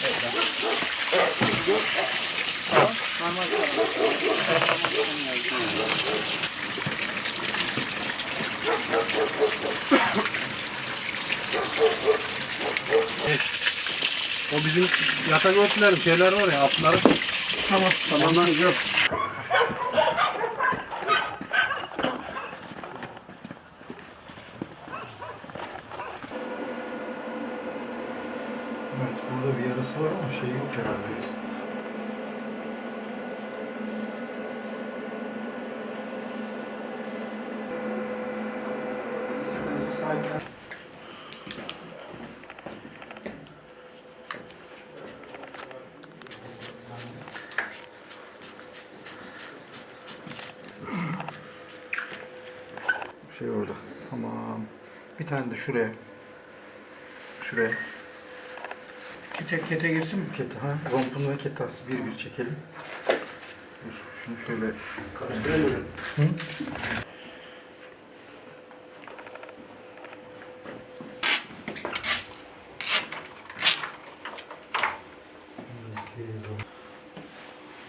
O bizim yatak örtülerim şeyler var ya atları. Tamam. Tamam. Yok. Evet burada bir yarası var ama şey yok herhalde. Şey orada. Tamam. Bir tane de şuraya. Şuraya. Kete kete girsin mi? Keta, ha, rompun ve keta bir bir çekelim. Dur, şunu şöyle Karıştırayım mı?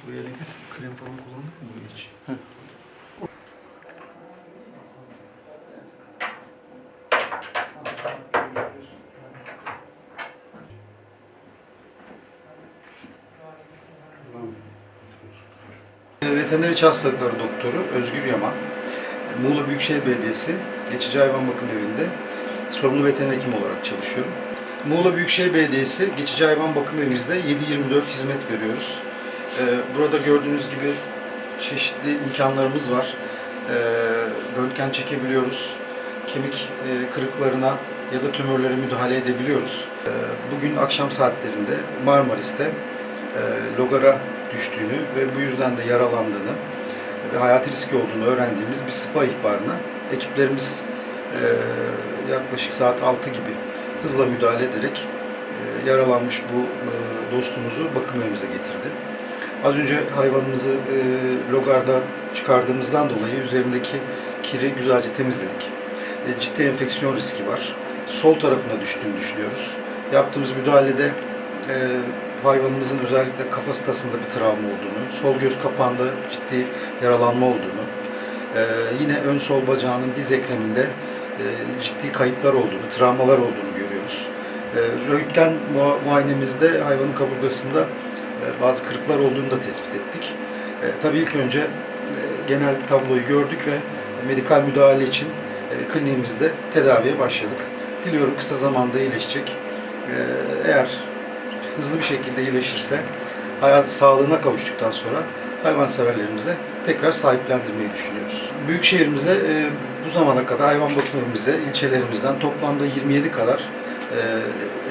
buraya bir krem falan kullandık mı buraya hiç? Veteriner İç Hastalıkları Doktoru Özgür Yaman, Muğla Büyükşehir Belediyesi Geçici Hayvan Bakım Evi'nde sorumlu veteriner hekim olarak çalışıyorum. Muğla Büyükşehir Belediyesi Geçici Hayvan Bakım Evimizde 7-24 hizmet veriyoruz. Ee, Burada gördüğünüz gibi çeşitli imkanlarımız var. Ee, Röntgen çekebiliyoruz. Kemik e, kırıklarına ya da tümörlere müdahale edebiliyoruz. Ee, Bugün akşam saatlerinde Marmaris'te logara düştüğünü ve bu yüzden de yaralandığını ve hayati riski olduğunu öğrendiğimiz bir SPA ihbarına ekiplerimiz e, yaklaşık saat 6 gibi hızla müdahale ederek e, yaralanmış bu e, dostumuzu bakım evimize getirdi. Az önce hayvanımızı e, logarda çıkardığımızdan dolayı üzerindeki kiri güzelce temizledik. E, ciddi enfeksiyon riski var. Sol tarafına düştüğünü düşünüyoruz. Yaptığımız müdahalede e, hayvanımızın özellikle kafatasında bir travma olduğunu, sol göz kapağında ciddi yaralanma olduğunu, e, yine ön sol bacağının diz ekleminde e, ciddi kayıplar olduğunu, travmalar olduğunu görüyoruz. E, röntgen mua- muayenemizde hayvanın kaburgasında bazı kırıklar olduğunu da tespit ettik. Tabii ilk önce genel tabloyu gördük ve medikal müdahale için e, kliniğimizde tedaviye başladık. Diliyorum kısa zamanda iyileşecek. Eğer hızlı bir şekilde iyileşirse hayat sağlığına kavuştuktan sonra hayvanseverlerimize tekrar sahiplendirmeyi düşünüyoruz. Büyükşehirimize e, bu zamana kadar hayvan bakım evimize ilçelerimizden toplamda 27 kadar e,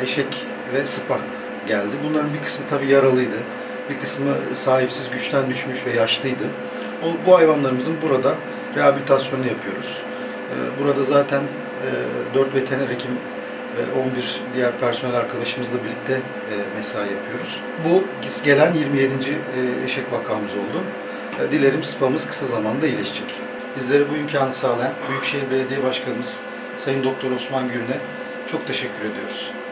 eşek ve sıpa geldi. Bunların bir kısmı tabii yaralıydı. Bir kısmı sahipsiz, güçten düşmüş ve yaşlıydı. O, bu hayvanlarımızın burada rehabilitasyonu yapıyoruz. E, burada zaten e, 4 veteriner hekim ve 11 diğer personel arkadaşımızla birlikte e, mesai yapıyoruz. Bu gelen 27. e, eşek vakamız oldu. E, Dilerim spamız kısa zamanda iyileşecek. Bizlere bu imkanı sağlayan Büyükşehir Belediye Başkanımız Sayın Doktor Osman Gürne çok teşekkür ediyoruz.